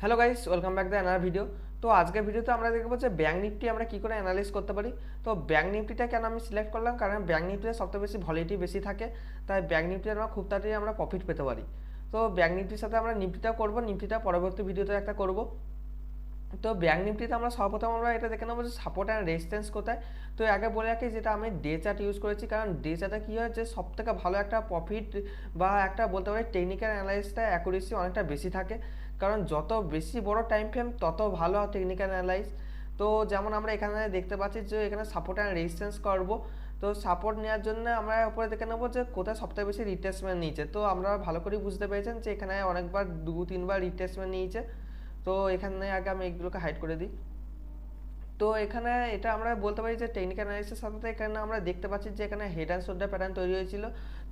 Hello guys welcome back the another video তো আজকের ভিডিওতে আমরা দেখব যে ব্যাঙ্ক নিফটি আমরা কী করে অ্যানালাইজ করতে পারি। তো ব্যাঙ্ক নিফটিটা কেন আমি সিলেক্ট করলাম? কারণ ব্যাঙ্ক নিফটিতে সবথেকে বেশি ভলিটি বেশি থাকে, তাই ব্যাঙ্ক নিফটি আমরা খুব তাড়াতাড়ি আমরা প্রফিট পেতে পারি। তো ব্যাঙ্ক নিফটির সাথে আমরা নিফটিটা করব নিফটিটা পরবর্তী ভিডিওতে একটা করব। তো ব্যাঙ্ক নিফটিতে আমরা সর্বপ্রথম আমরা এটা দেখে নেব যে সাপোর্ট অ্যান্ড রেজিস্ট্যান্স কোথায়। তো আগে বলে রাখি যেটা আমি ডে চার্ট ইউজ করেছি, কারণ ডে চার্টে কী হয় যে সব থেকে ভালো একটা প্রফিট বা একটা বলতে পারি টেকনিক্যাল অ্যানালাইসটা অ্যাকুরেসি অনেকটা বেশি থাকে। কারণ যত বেশি বড় টাইম ফ্রেম তত ভালো টেকনিক্যাল অ্যানালাইজ তো যেমন আমরা এখানে দেখতে পাচ্ছি যে এখানে সাপোর্ট অ্যান্ড রেজিস্ট্যান্স করব। তো সাপোর্ট নেওয়ার জন্য আমরা উপরে দেখে নেব যে কোথায় সবথেকে বেশি রিটেসমেন্ট নিয়েছে। তো আমরা ভালো করে বুঝতে পেরেছেন যে এখানে অনেকবার, দু, তিনবার রিটেসমেন্ট নিয়েছে। তো এখানে আগে আমি এগুলোকে হাইড করে দিই। তো এখানে এটা আমরা বলতে পারি যে টেকনিক্যাল অ্যানালিসিসের সাথে সাথে এখানে আমরা দেখতে পাচ্ছি যে এখানে হেড অ্যান্ড শোল্ডার প্যাটার্ন তৈরি হয়েছিল।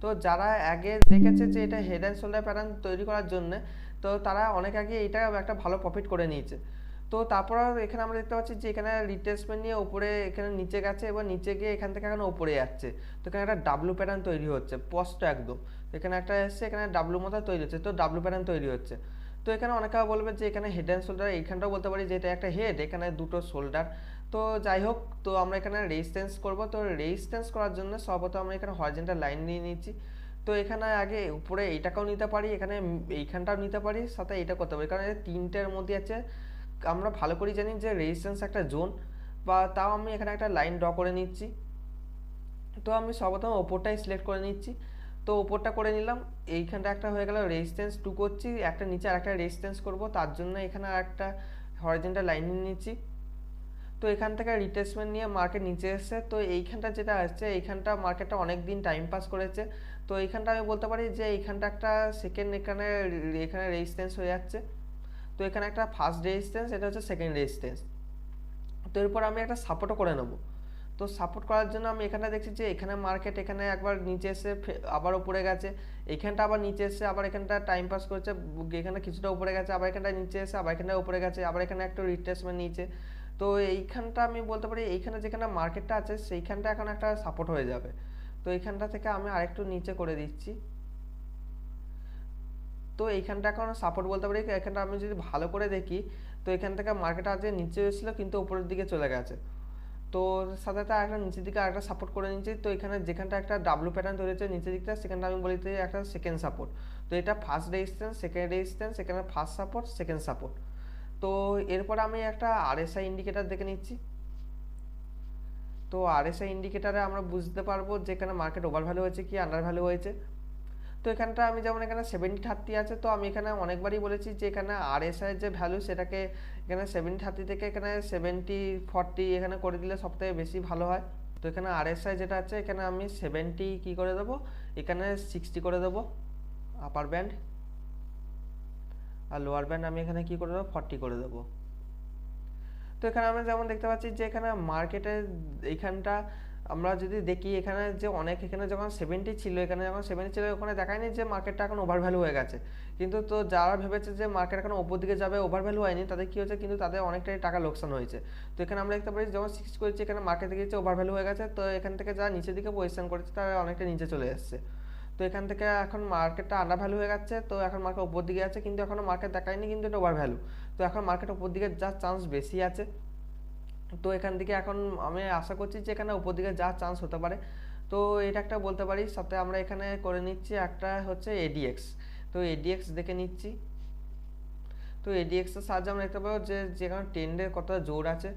তো যারা আগে দেখেছে যে এটা হেড অ্যান্ড শোল্ডার প্যাটার্ন তৈরি করার জন্য তো তারা অনেক আগে এটা একটা ভালো প্রফিট করে নিয়েছে। তো তারপর এখানে আমরা দেখতে পাচ্ছি যে এখানে রিট্রেসমেন্ট নিয়ে উপরে এখানে নিচে গেছে এবং নিচে গিয়ে এখান থেকে এখানে উপরে যাচ্ছে। তো এখানে একটা ডাব্লু প্যাটার্ন তৈরি হচ্ছে, স্পষ্ট একদম। এখানে একটা এসছে, এখানে ডাব্লু মতো তৈরি হচ্ছে, তো ডাব্লু প্যাটার্ন তৈরি হচ্ছে। তো এখানে অনেকে বলবে যে এখানে হেড অ্যান্ড শোল্ডার এইখানটাও বলতে পারি যে এটা একটা হেড এখানে দুটো শোল্ডার তো যাই হোক, তো আমরা এখানে রেজিস্ট্যান্স করব। তো রেজিস্ট্যান্স করার জন্য সর্বপ্রথম আমরা এখানে হরিজেন্টাল লাইন নিয়ে নিচ্ছি। তো এখানে আগে উপরে এইটাকেও নিতে পারি, এখানে এইখানটাও নিতে পারি, সাথে এটা করতে পারি। কারণ এটা তিনটের মধ্যে আছে, আমরা ভালো করে জানি যে রেজিস্ট্যান্স একটা জোন বা তাও আমি এখানে একটা লাইন ড্র করে নিচ্ছি। তো আমি সর্বপ্রথম ওপরটাই সিলেক্ট করে নিচ্ছি। তো ওপরটা করে নিলাম, এইখানটা একটা হয়ে গেল রেজিস্ট্যান্স টু করছি, একটা নিচে আর একটা রেজিস্ট্যান্স করব, তার জন্য এখানে আর একটা হরিজেন্টাল লাইন নিচ্ছি। তো এখান থেকে রিটেসমেন্ট নিয়ে মার্কেট নিচে এসছে, তো এইখানটা যেটা আসছে, এইখানটা মার্কেটটা অনেক দিন টাইম পাস করেছে। তো এইখানটা আমি বলতে পারি যে এইখানটা একটা সেকেন্ড এখানে এখানে রেজিস্ট্যান্স হয়ে যাচ্ছে। তো এখানে একটা ফার্স্ট রেজিস্ট্যান্স এটা হচ্ছে সেকেন্ড রেজিস্ট্যান্স তো এরপর আমি একটা সাপোর্টও করে নেব। তো সাপোর্ট করার জন্য আমি এখানে দেখছি যে এখানে মার্কেট এখানে একবার নিচে এসে আবার উপরে গেছে। এইখানটা আবার নিচে এসে আবার এখানটা টাইম পাস করছে, এখানে কিছুটা উপরে গেছে, আবার এখানটা নিচে এসে আবার এখানটা উপরে গেছে, আবার এখানে একটু রিট্রেসমেন্ট নিচে তো এইখানটা আমি বলতে পারি এইখানে যেখানে মার্কেটটা আছে, সেইখানটা এখন একটা সাপোর্ট হয়ে যাবে। তো এইখানটা থেকে আমি আরেকটু নিচে করে দিচ্ছি। তো এইখানটা এখন সাপোর্ট বলতে পারি, এখানটা আমি যদি ভালো করে দেখি, তো এখান থেকে মার্কেট আজকে নিচে এসেছিল কিন্তু উপরের দিকে চলে গেছে। তো সাথে সাথে একটা নিচের দিকে আরেকটা সাপোর্ট করে নিচ্ছি তো এখানে যেখানটা একটা ডাব্লু প্যাটার্ন তৈরি হচ্ছে নিচের দিকটা, সেখানটা আমি বলি একটা সেকেন্ড সাপোর্ট তো এটা ফার্স্ট রেজিস্ট্যান্স সেকেন্ড রেজিস্ট্যান্স সেখানে ফার্স্ট সাপোর্ট সেকেন্ড সাপোর্ট তো এরপর আমি একটা আরএসআই ইন্ডিকেটার দেখে নিচ্ছি। তো আরএসআই ইন্ডিকেটারে আমরা বুঝতে পারব যে এখানে মার্কেট ওভার ভ্যালু হয়েছে কি আন্ডার ভ্যালু হয়েছে। তো এখানটা আমি যেমন এখানে সেভেন্টি থার্টি আছে, তো আমি এখানে অনেকবারই বলেছি যে এখানে আরএসআই যে ভ্যালু সেটাকে এখানে সেভেন্টি থার্টি থেকে এখানে সেভেন্টি ফর্টি এখানে করে দিলে সবথেকে বেশি ভালো হয়। তো এখানে আরএসআই যেটা আছে, এখানে আমি সেভেন্টি কী করে দেবো? এখানে সিক্সটি করে দেবো আপার ব্যান্ড আর লোয়ার ব্যান্ড আমি এখানে কী করে দেবো? ফর্টি করে দেবো। তো এখানে আমরা যেমন দেখতে পাচ্ছি যে এখানে মার্কেটে এইখানটা আমরা যদি দেখি, এখানে যে অনেক, এখানে যখন সেভেন্টি ছিল, এখানে যখন সেভেন্টি ছিল, ওখানে দেখায়নি যে মার্কেটটা এখন ওভার ভ্যালু হয়ে গেছে। কিন্তু তো যারা ভেবেছে যে মার্কেট এখন ওপর দিকে যাবে ওভার ভ্যালু হয়নি, তাদের কী হয়েছে? কিন্তু তাদের অনেকটাই টাকা লোকসান হয়েছে। তো এখানে আমরা দেখতে পারি যখন সিক্স করেছি, এখানে মার্কেট থেকে ওভার ভ্যালু হয়ে গেছে। তো এখান থেকে যারা নিচের দিকে পজিশন করেছে, তারা অনেকটা নিচে চলে এসছে। তো এখান থেকে এখন মার্কেটটা আন্ডার ভ্যালু হয়ে যাচ্ছে তো এখন মার্কেট উপর দিকে আছে, কিন্তু এখনও মার্কেট দেখায়নি, কিন্তু এটা ওভার ভ্যালু তো এখন মার্কেট উপর দিকে যা চান্স বেশি আছে। তো এখান থেকে এখন আমি আশা করছি যে এখানে উপর দিকে যা চান্স হতে পারে, তো এটা একটা বলতে পারি, সাথে আমরা এখানে করে নিচ্ছি একটা হচ্ছে এডিএক্স তো এডিএক্স দেখে নিচ্ছি। তো এডিএক্সের সাহায্যে আমরা দেখতে পাবো যে যেখানে ট্রেন্ডের কতটা জোর আছে।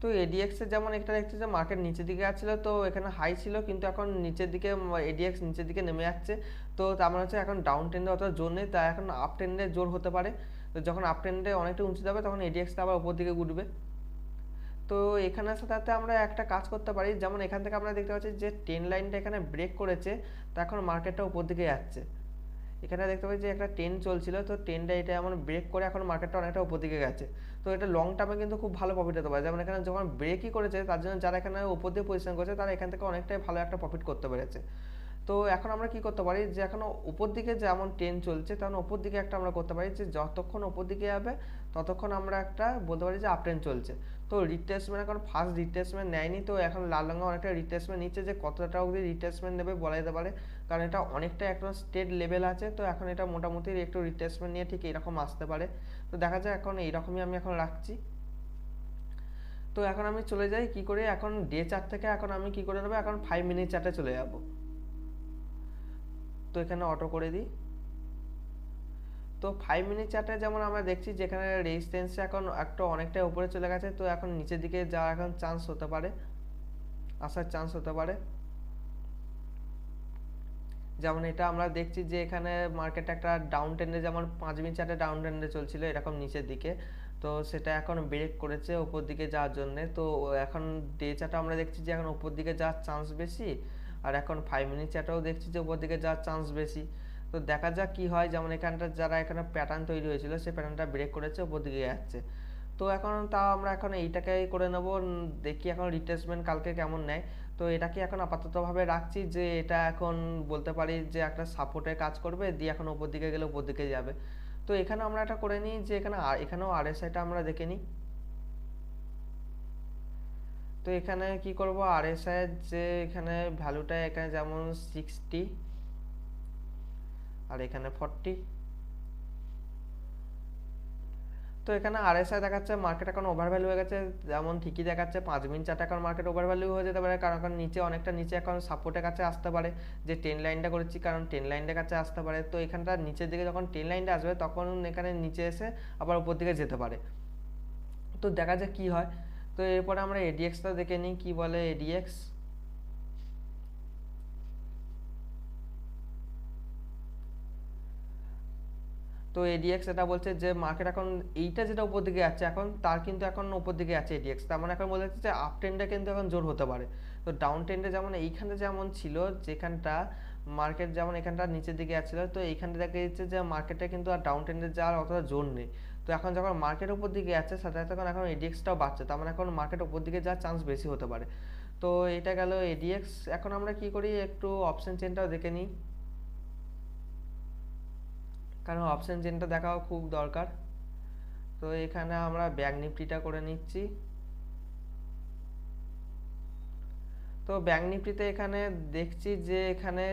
তো এডিএক্সের যেমন একটা দেখছি যে মার্কেট নিচের দিকে আসছিল তো এখানে হাই ছিল, কিন্তু এখন নিচের দিকে এডিএক্স নিচের দিকে নেমে যাচ্ছে। তো তার মানে হচ্ছে এখন ডাউন ট্রেন্ডে অতটা জোর নেই তাই এখন আপ ট্রেন্ডে জোর হতে পারে। তো যখন আপ ট্রেন্ডে অনেকটা উঁচু যাবে, তখন এডিএক্সটা আবার উপর দিকে উঠবে তো এখানের সাথে আমরা একটা কাজ করতে পারি, যেমন এখান থেকে আমরা দেখতে পাচ্ছি যে ট্রেন লাইনটা এখানে ব্রেক করেছে, তা এখন মার্কেটটা উপর দিকে যাচ্ছে। এখানে দেখতে পাচ্ছি যে একটা ট্রেন চলছিল, তো ট্রেনটা এটা এমন ব্রেক করে এখন মার্কেটটা অনেকটা উপর দিকে গেছে। তো এটা লং টার্মে কিন্তু খুব ভালো প্রফিট হতে পারে। যেমন এখানে যখন ব্রেকই করেছে, তার জন্য যারা এখানে উপর দিয়ে পজিশন করেছে, তারা এখান থেকে অনেকটাই ভালো একটা প্রফিট করতে পেরেছে। তো এখন আমরা কি করতে পারি? যে এখন উপর দিকে যেমন ট্রেন চলছে, তেমন উপর দিকে একটা আমরা করতে পারি যে যতক্ষণ উপর দিকে যাবে, ততক্ষণ আমরা একটা বলতে পারি যে আপ ট্রেন চলছে। তো রিট্রেসমেন্ট এখন ফার্স্ট রিট্রেসমেন্ট নেয়নি, তো এখন লাল রঙে অনেকটা রিট্রেসমেন্ট নিচ্ছে যে কতটা অবধি রিট্রেসমেন্ট নেবে বলা যেতে পারে। কারণ এটা অনেকটা এখন স্টেট লেভেল আছে, তো এখন এটা মোটামুটি একটু রিট্রেসমেন্ট নিয়ে ঠিক এরকম আসতে পারে। তো দেখা যায় এখন এইরকমই আমি এখন রাখছি। তো এখন আমি চলে যাই, কি করে? এখন ডে চার থেকে এখন আমি কি করে নেব? এখন ফাইভ মিনিট চার্টে চলে যাব। তো এখানে অটো করে দিই। তো ফাইভ মিনিট চার্টে যেমন আমরা দেখছি যেখানে রেজিস্ট্যান্স এখন একটা অনেকটা উপরে চলে গেছে, তো এখন নিচের দিকে যাওয়ার এখন চান্স হতে পারে, আসার চান্স হতে পারে। যেমন এটা আমরা দেখছি যে এখানে মার্কেট একটা ডাউন ট্রেন্ডে যেমন পাঁচ মিনিট চার্টে ডাউন ট্রেন্ডে চলছিল এরকম নিচের দিকে, তো সেটা এখন ব্রেক করেছে উপর দিকে যাওয়ার জন্যে। তো এখন ডে চার্টে আমরা দেখছি যে এখন উপর দিকে যাওয়ার চান্স বেশি, আর এখন ফাইভ মিনিট চার্টেও দেখছি যে উপর দিকে যাওয়ার চান্স বেশি। তো দেখা যাক কি হয়। যেমন এখানটা যারা এখানে প্যাটার্ন তৈরি হয়েছিল, সেই প্যাটার্নটা ব্রেক করেছে, উপর দিকে যাচ্ছে। তো এখন তাও আমরা এখন এইটাকেই করে নেব দেখি এখন রিট্রেসমেন্ট কালকে কেমন নেয়। তো এটাকে এখন আপাততভাবে রাখছি যে এটা এখন বলতে পারি যে একটা সাপোর্টে কাজ করবে, দিয়ে এখন উপর দিকে গেলে উপর দিকে যাবে। তো এখানে আমরা এটা করে নিই যে এখানে এখানেও আরএসআইটা আমরা দেখে নিই। তো এখানে কি করব? আরএসআই যে এখানে ভ্যালুটা এখানে যেমন সিক্সটি আর এখানে ফর্টি তো এখানে আরএসআই দেখাচ্ছে মার্কেট এখন ওভার ভ্যালু হয়ে গেছে, যেমন ঠিকই দেখাচ্ছে, পাঁচ মিনিট চারটা এখন মার্কেট ওভার ভ্যালু হয়ে যেতে পারে, কারণ এখন নিচে অনেকটা নিচে এখন সাপোর্টের কাছে আসতে পারে, যে টেন লাইনটা করেছি, কারণ টেন লাইনটার কাছে আসতে পারে। তো এখানটা নিচের দিকে যখন টেন লাইনটা আসবে, তখন এখানে নিচে এসে আবার উপর দিকে যেতে পারে। তো দেখা যাক কী হয়। তো এরপরে আমরা এডিএক্সটা দেখে নিই, কী বলে এডিএক্স তো এডিএক্স এটা বলছে যে মার্কেট এখন এইটা যেটা উপর দিকে যাচ্ছে, এখন তার কিন্তু এখন উপর দিকে আছে এডিএক্স তার মানে এখন বলা যাচ্ছে যে আপ ট্রেন্ডে কিন্তু এখন জোর হতে পারে। তো ডাউন ট্রেন্ডে যেমন এইখানে যেমন ছিল, যেখানটা মার্কেট যেমন এখানটা নিচের দিকে যাচ্ছিল, তো এইখানটা দেখা যাচ্ছে যে মার্কেটে কিন্তু আর ডাউন ট্রেন্ডে যাওয়ার অতটা জোর নেই। তো এখন যখন মার্কেট উপর দিকে যাচ্ছে, সাথে সাথে এখন এডিএক্সটাও বাড়ছে, তার মানে এখন মার্কেট উপর দিকে যাওয়ার চান্স বেশি হতে পারে। তো এটা গেল এডিএক্স এখন আমরা কি করি, একটু অপশন চেনটাও দেখে নিই। কারণ অপশান চেনটা দেখাও খুব দরকার। তো এখানে আমরা ব্যাগ নিফটিটা করে নিচ্ছি। তো ব্যাঙ্ক নিফটিতে এখানে দেখছি যে এখানে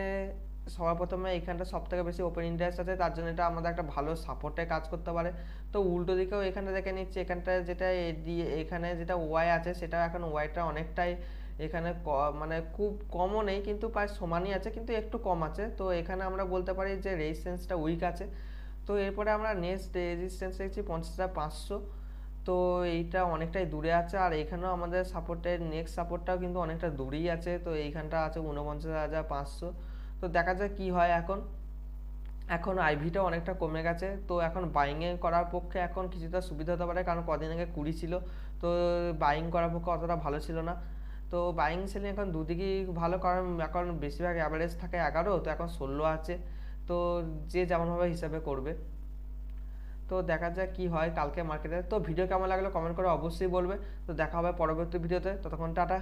সবার প্রথমে এখানটা সব থেকে বেশি ওপেন ইন্টারেস্ট আছে, তার জন্য এটা আমাদের একটা ভালো সাপোর্টে কাজ করতে পারে। তো উল্টো দিকেও এখানে দেখে নিচ্ছি এখানটা যেটা এখানে যেটা ওয়াই আছে, সেটা এখন ওয়াইটা অনেকটাই এখানে মানে খুব কমও নেই, কিন্তু প্রায় সমানই আছে, কিন্তু একটু কম আছে। তো এখানে আমরা বলতে পারি যে রেজিস্ট্যান্সটা উইক আছে। তো এরপরে আমরা নেক্সট রেজিস্ট্যান্স দেখছি পঞ্চাশ হাজার পাঁচশো। তো এইটা অনেকটাই দূরে আছে, আর এখানেও আমাদের সাপোর্টের নেক্সট সাপোর্টটাও কিন্তু অনেকটা দূরেই আছে। তো এইখানটা আছে উনপঞ্চাশ হাজার পাঁচশো। তো দেখা যাক কি হয় এখন। এখন আইভিটা অনেকটা কমে গেছে। তো এখন বাইংয়ে করার পক্ষে এখন কিছুটা সুবিধা হতে পারে, কারণ কদিন আগে কুড়ি ছিল। তো বাইং করার পক্ষে অতটা ভালো ছিল না। তো বাইং সেলিং এখন দুদিকেই ভালো কারণ, এখন বেশিরভাগ অ্যাভারেজ থাকে এগারো, তো এখন ষোলো আছে। তো যে যেমনভাবে হিসাবে করবে। তো দেখা যাক কি হয় কালকে মার্কেটে তো ভিডিও কেমন লাগল কমেন্ট করে অবশ্যই বলবে। তো দেখা হবে পরবর্তী ভিডিওতে ততক্ষণ টাটা।